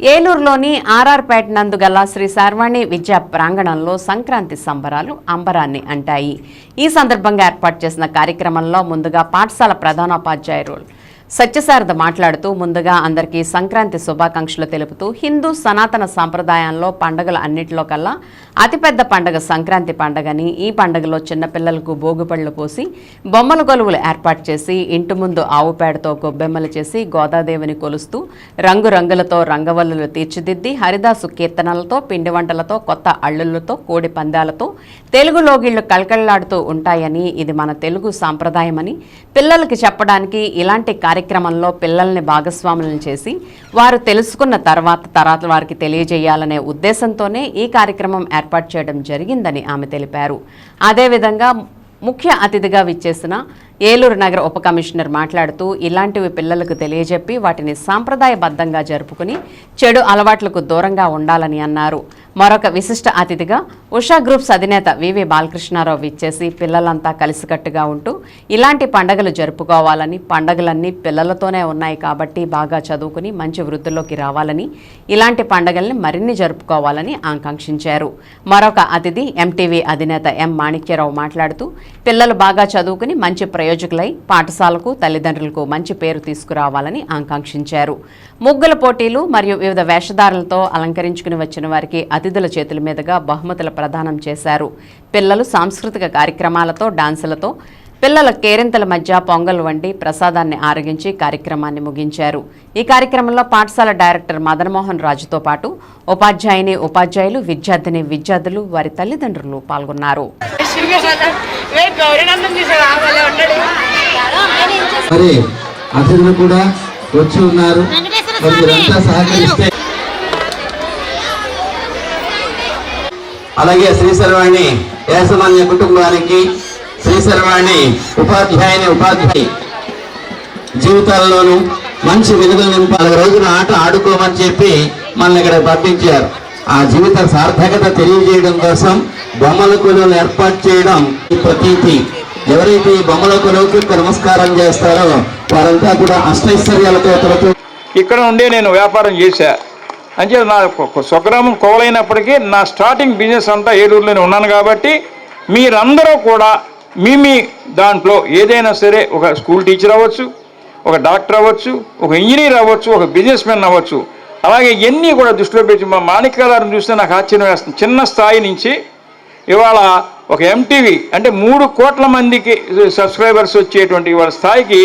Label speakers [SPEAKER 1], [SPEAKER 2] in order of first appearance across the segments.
[SPEAKER 1] ఏలూరులోని ఆర్ఆర్పేట నందు గల శ్రీ సర్వాణి విద్యా ప్రాంగణంలో సంక్రాంతి సంబరాలు అంబరాన్ని అంటాయి. ఈ సందర్భంగా ఏర్పాటు చేసిన కార్యక్రమంలో ముందుగా పాఠశాల ప్రధానోపాధ్యాయులు సత్యసారథ మాట్లాడుతూ ముందుగా అందరికీ సంక్రాంతి శుభాకాంక్షలు తెలుపుతూ హిందూ సనాతన సాంప్రదాయంలో పండుగల అన్నింటిలో కల్లా అతిపెద్ద పండుగ సంక్రాంతి పండుగని ఈ పండుగలో చిన్నపిల్లలకు భోగిపళ్ళు పోసి బొమ్మల కొలువులు ఏర్పాటు చేసి ఇంటి ముందు ఆవు పేడతో గొబ్బెమ్మలు చేసి గోదాదేవిని కొలుస్తూ రంగురంగులతో రంగవల్లులు తీర్చిదిద్ది హరిదాసు కీర్తనలతో పిండి వంటలతో కొత్త అల్లులతో కోడి పందాలతో తెలుగు లోగిళ్ళు కళకళలాడుతూ ఉంటాయని ఇది మన తెలుగు సాంప్రదాయమని పిల్లలకి చెప్పడానికి ఇలాంటి కార్యక్రమంలో పిల్లల్ని భాగస్వాములను చేసి వారు తెలుసుకున్న తర్వాత తర్వాత వారికి తెలియజేయాలనే ఉద్దేశంతోనే ఈ కార్యక్రమం ఏర్పాటు చేయడం జరిగిందని ఆమె తెలిపారు. అదేవిధంగా ముఖ్య అతిథిగా విచ్చేసిన ఏలూరు నగర ఉప కమిషనర్ మాట్లాడుతూ ఇలాంటివి పిల్లలకు తెలియజెప్పి వాటిని సాంప్రదాయబద్ధంగా జరుపుకుని చెడు అలవాట్లకు దూరంగా ఉండాలని అన్నారు. మరొక విశిష్ట అతిథిగా ఉషా గ్రూప్స్ అధినేత వివి బాలకృష్ణారావు ఇచ్చేసి పిల్లలంతా కలిసికట్టుగా ఉంటూ ఇలాంటి పండగలు జరుపుకోవాలని పండగలన్నీ పిల్లలతోనే ఉన్నాయి కాబట్టి బాగా చదువుకుని మంచి వృద్ధిలోకి రావాలని ఇలాంటి పండగల్ని మరిన్ని జరుపుకోవాలని ఆకాంక్షించారు. మరొక అతిథి ఎంటీవీ అధినేత ఎం మాణిక్యరావు మాట్లాడుతూ పిల్లలు బాగా చదువుకుని మంచి ప్రయోజకులై పాఠశాలకు తల్లిదండ్రులకు మంచి పేరు తీసుకురావాలని ఆకాంక్షించారు. ముగ్గుల పోటీలు మరియు వివిధ వేషధారులతో అలంకరించుకుని వచ్చిన వారికి అతిథుల చేతుల మీదుగా బహుమతుల ప్రదానం చేశారు. పిల్లలు సాంస్కృతిక కార్యక్రమాలతో డాన్సులతో పిల్లల కేరింతల మధ్య పొంగల్ వండి ప్రసాదాన్ని ఆరగించి కార్యక్రమాన్ని ముగించారు. ఈ కార్యక్రమంలో పాఠశాల డైరెక్టర్ మదన్మోహన్ రాజుతో పాటు ఉపాధ్యాయుని ఉపాధ్యాయులు విద్యార్థిని విద్యార్థులు వారి తల్లిదండ్రులు పాల్గొన్నారు.
[SPEAKER 2] అతిథులు కూడా వచ్చి ఉన్నారు. సహకరిస్తే అలాగే శ్రీశర్వాణి యాజమాన్య కుటుంబానికి శ్రీశర్వాణి ఉపాధ్యాయుని ఉపాధ్యాయ జీవితాల్లోనూ మంచి వెలుగులు నింపాలి. రోజున ఆట ఆడుకోమని చెప్పి మనల్ని ఇక్కడ పంపించారు. ఆ జీవిత సార్థకత తెలియజేయడం కోసం బొమ్మల కొలువులు ఏర్పాటు చేయడం ఈ ప్రతీతి. ఎవరైతే ఈ బొమ్మల కొలువుకి నమస్కారం చేస్తారో వారంతా కూడా అష్టైశ్వర్యాలతో
[SPEAKER 3] ఇక్కడ ఉండే నేను వ్యాపారం చేశా. అంటే నా స్వగ్రామం కోవలైనప్పటికీ నా స్టార్టింగ్ బిజినెస్ అంతా ఏలూరులోనే ఉన్నాను కాబట్టి మీరందరూ కూడా మీ మీ దాంట్లో ఏదైనా సరే ఒక స్కూల్ టీచర్ అవ్వచ్చు ఒక డాక్టర్ అవ్వచ్చు ఒక ఇంజనీర్ అవ్వచ్చు ఒక బిజినెస్ మ్యాన్ అవ్వచ్చు. అలాగే ఇవన్నీ కూడా దృష్టిలో పెట్టి మా మాణిక్యాలను చూస్తే నాకు ఆశ్చర్యం వేస్తుంది. చిన్న స్థాయి నుంచి ఇవాళ ఒక ఎంటీవీ అంటే మూడు కోట్ల మందికి సబ్స్క్రైబర్స్ వచ్చేటువంటి ఇవాళ స్థాయికి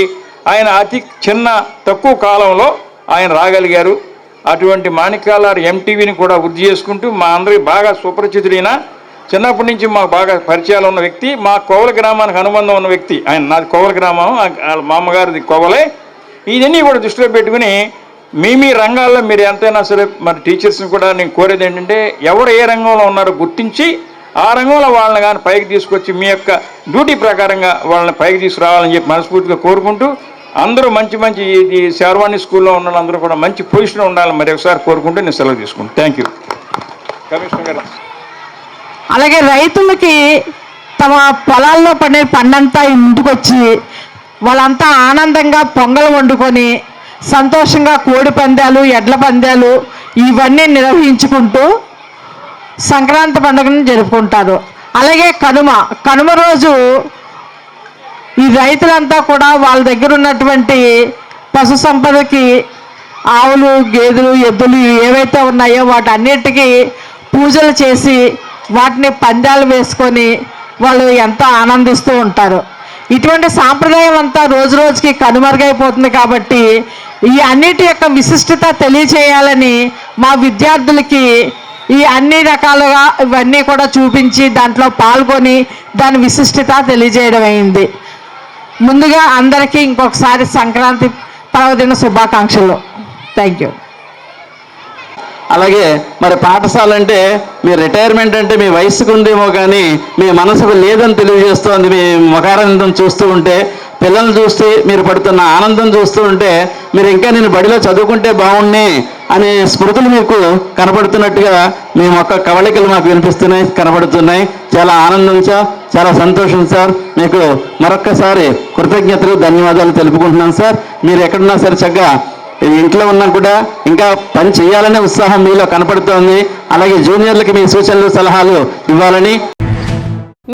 [SPEAKER 3] ఆయన అతి చిన్న తక్కువ కాలంలో ఆయన రాగలిగారు. అటువంటి మాణిక్యాలారు ఎంటీవీని కూడా వృద్ధి చేసుకుంటూ మా అందరికి బాగా సుపరిచితుడైన చిన్నప్పటి నుంచి మాకు బాగా పరిచయాలు ఉన్న వ్యక్తి మా కోవల గ్రామానికి అనుబంధం ఉన్న వ్యక్తి. ఆయన నాది కోవల గ్రామం వాళ్ళ మా అమ్మగారిది కోవలే. ఇదన్నీ కూడా దృష్టిలో పెట్టుకుని మీ మీ రంగాల్లో మీరు ఎంతైనా సరే మరి టీచర్స్ని కూడా నేను కోరేది ఏంటంటే ఎవరు ఏ రంగంలో ఉన్నారో గుర్తించి ఆ రంగంలో వాళ్ళని కానీ పైకి తీసుకొచ్చి మీ యొక్క డ్యూటీ ప్రకారంగా వాళ్ళని పైకి తీసుకురావాలని చెప్పి మనస్ఫూర్తిగా కోరుకుంటూ అందరూ మంచి మంచి ఈ- శర్వాణి స్కూల్లో ఉన్న అందరూ కూడా మంచి పొజిషన్లో ఉండాలని మరి ఒకసారి కోరుకుంటూ నేను సెలవు తీసుకుంటాను. థ్యాంక్ యూ కమిషనర్ గారు
[SPEAKER 4] అలాగే రైతులకి తమ పొలాల్లో పండే పండంతా ఇంటికొచ్చి వాళ్ళంతా ఆనందంగా పొంగల్ వండుకొని సంతోషంగా కోడి పందాలు ఎడ్ల పందాలు ఇవన్నీ నిర్వహించుకుంటూ సంక్రాంతి పండుగను జరుపుకుంటారు. అలాగే కనుమ. కనుమ రోజు ఈ రైతులంతా కూడా వాళ్ళ దగ్గర ఉన్నటువంటి పశు సంపదకి ఆవులు గేదెలు ఎద్దులు ఏవైతే ఉన్నాయో వాటన్నిటికీ పూజలు చేసి వాటిని పందాలు వేసుకొని వాళ్ళు ఎంతో ఆనందిస్తూ ఉంటారు. ఇటువంటి సాంప్రదాయం అంతా రోజు రోజుకి కనుమరుగైపోతుంది కాబట్టి ఈ అన్నిటి యొక్క విశిష్టత తెలియచేయాలని మా విద్యార్థులకి ఈ అన్ని రకాలుగా ఇవన్నీ కూడా చూపించి దాంట్లో పాల్గొని దాని విశిష్టత తెలియజేయడం అయింది. ముందుగా అందరికీ ఇంకొకసారి సంక్రాంతి పర్వదిన శుభాకాంక్షలు. థ్యాంక్ యూ
[SPEAKER 2] అలాగే మరి పాఠశాల అంటే మీ రిటైర్మెంట్ అంటే మీ వయసుకు ఉందేమో కానీ మీ మనసుకు లేదని తెలియజేస్తోంది. మీ ముఖానందం చూస్తూ ఉంటే పిల్లల్ని చూస్తే మీరు పడుతున్న ఆనందం చూస్తూ ఉంటే మీరు ఇంకా నేను బడిలో చదువుకుంటే బాగుండే అనే స్మృతులు మీకు కనబడుతున్నట్టుగా మీ మొక్క కవళికలు మాకు వినిపిస్తున్నాయి కనబడుతున్నాయి. చాలా ఆనందం సార్ చాలా సంతోషం సార్. మీకు మరొక్కసారి కృతజ్ఞతలు ధన్యవాదాలు తెలుపుకుంటున్నాను సార్. మీరు ఎక్కడున్నా సరే చక్కగా ఇంట్లో ఉన్నా కూడా ఇంకా పని చేయాలనే ఉత్సాహం మీలో కనపడుతోంది. అలాగే జూనియర్లకి మీ సూచనలు సలహాలు ఇవ్వాలని